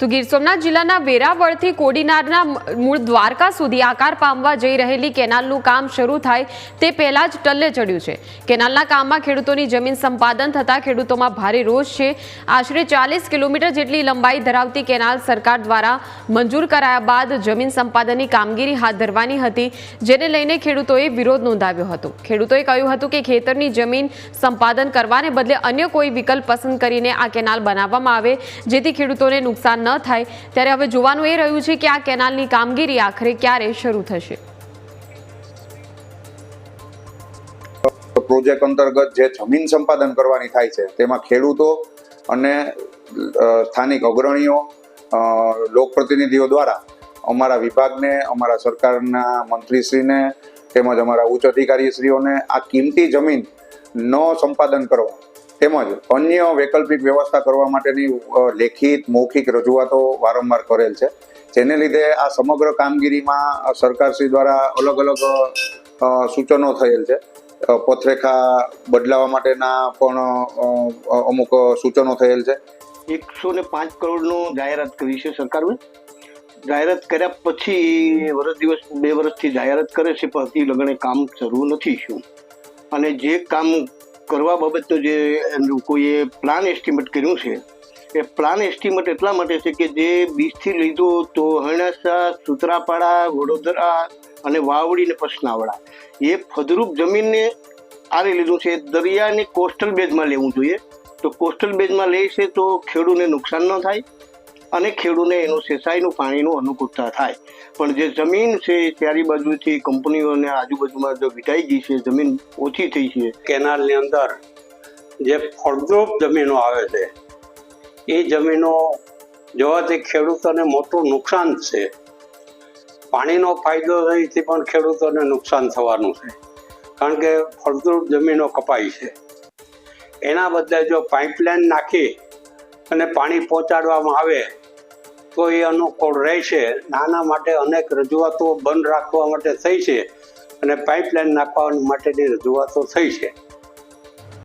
તો ગીર સોમનાથ જિલ્લાના વેરાવળથી કોડીનારના મૂળ દ્વારકા સુધી આકાર પામવા જઈ રહેલી કેનાલનું કામ શરૂ થાય તે પહેલા જ ટલ્લે ચડ્યું છે. કેનાલના કામમાં ખેડૂતોની જમીન સંપાદન થતાં ખેડૂતોમાં ભારે રોષ છે. આશરે ચાલીસ કિલોમીટર જેટલી લંબાઈ ધરાવતી કેનાલ સરકાર દ્વારા મંજૂર કરાયા બાદ જમીન સંપાદનની કામગીરી હાથ ધરવાની હતી, જેને લઈને ખેડૂતોએ વિરોધ નોંધાવ્યો હતો. ખેડૂતોએ કહ્યું હતું કે ખેતરની જમીન સંપાદન કરવાને બદલે અન્ય કોઈ વિકલ્પ પસંદ કરીને આ કેનાલ બનાવવામાં આવે, જેથી ખેડૂતોને નુકસાન ન થાય, ત્યારે હવે જોવાનું એ રહ્યું છે કે આ કેનાલની કામગીરી આખરે ક્યારે શરૂ થશે. પ્રોજેક્ટ અંતર્ગત જે જમીન સંપાદન કરવાની થાય છે, તેમાં ખેડૂતો અને સ્થાનિક અગ્રણીઓ લોકપ્રતિનિધિઓ દ્વારા અમારા વિભાગને, અમારા સરકારના મંત્રીશ્રીને તેમજ અમારા ઉચ્ચ અધિકારીશ્રીઓને આ કિંમતી જમીન ન સંપાદન કરવા તેમજ અન્ય વૈકલ્પિક વ્યવસ્થા કરવા માટેની લેખિત, મૌખિક રજૂઆતો વારંવાર કરેલ છે. જેને લીધે આ સમગ્ર કામગીરીમાં સરકારશ્રી દ્વારા અલગ અલગ સૂચનો થયેલ છે. પથરેખા બદલાવા માટેના પણ અમુક સૂચનો થયેલ છે. એકસો ને પાંચ કરોડનું જાહેરાત કરી છે સરકારે જાહેરાત કર્યા પછી વર્ષ દિવસ, બે વર્ષથી જાહેરાત કરે છે, પણ હજી લગણે કામ શરૂ નથી શું અને જે કામ કરવા બાબતનો જે લોકોએ પ્લાન એસ્ટિમેટ કર્યું છે, એ પ્લાન એસ્ટિમેટ એટલા માટે છે કે જે બીજથી લીધો તો હરણાસા, સુતરાપાડા, વડોદરા અને વાવડી ને પસનાવડા. એ ફદરૂપ જમીનને આરે લીધું છે. દરિયાને કોસ્ટલ બેઝમાં લેવું જોઈએ. તો કોસ્ટલ બેઝમાં લે છે તો ખેડૂને નુકસાન ન થાય. અને ખેડૂને એનું સિંચાઈનું પાણીનું અનુકૂળતા થાય. પણ જે જમીન છે ચારી બાજુથી કંપનીઓને આજુબાજુમાં જો વિટાઈ ગઈ છે, જમીન ઓછી થઈ છે. કેનાલની અંદર જે ફળદ્રુપ જમીનો આવે છે, એ જમીનો જોવાથી ખેડૂતોને મોટું નુકસાન છે. પાણીનો ફાયદો રહીથી પણ ખેડૂતોને નુકસાન થવાનું છે. કારણ કે ફળદ્રુપ જમીનો કપાઈ છે. એના બદલે જો પાઇપલાઇન નાખી અને પાણી પહોંચાડવામાં આવે એ અનુકૂળ રહેશે, નાના માટે અનેક રજૂઆતો બંધ રાખવા માટે થઈ છે અને પાઇપલાઇન નાખવા માટેની રજૂઆતો થઈ છે.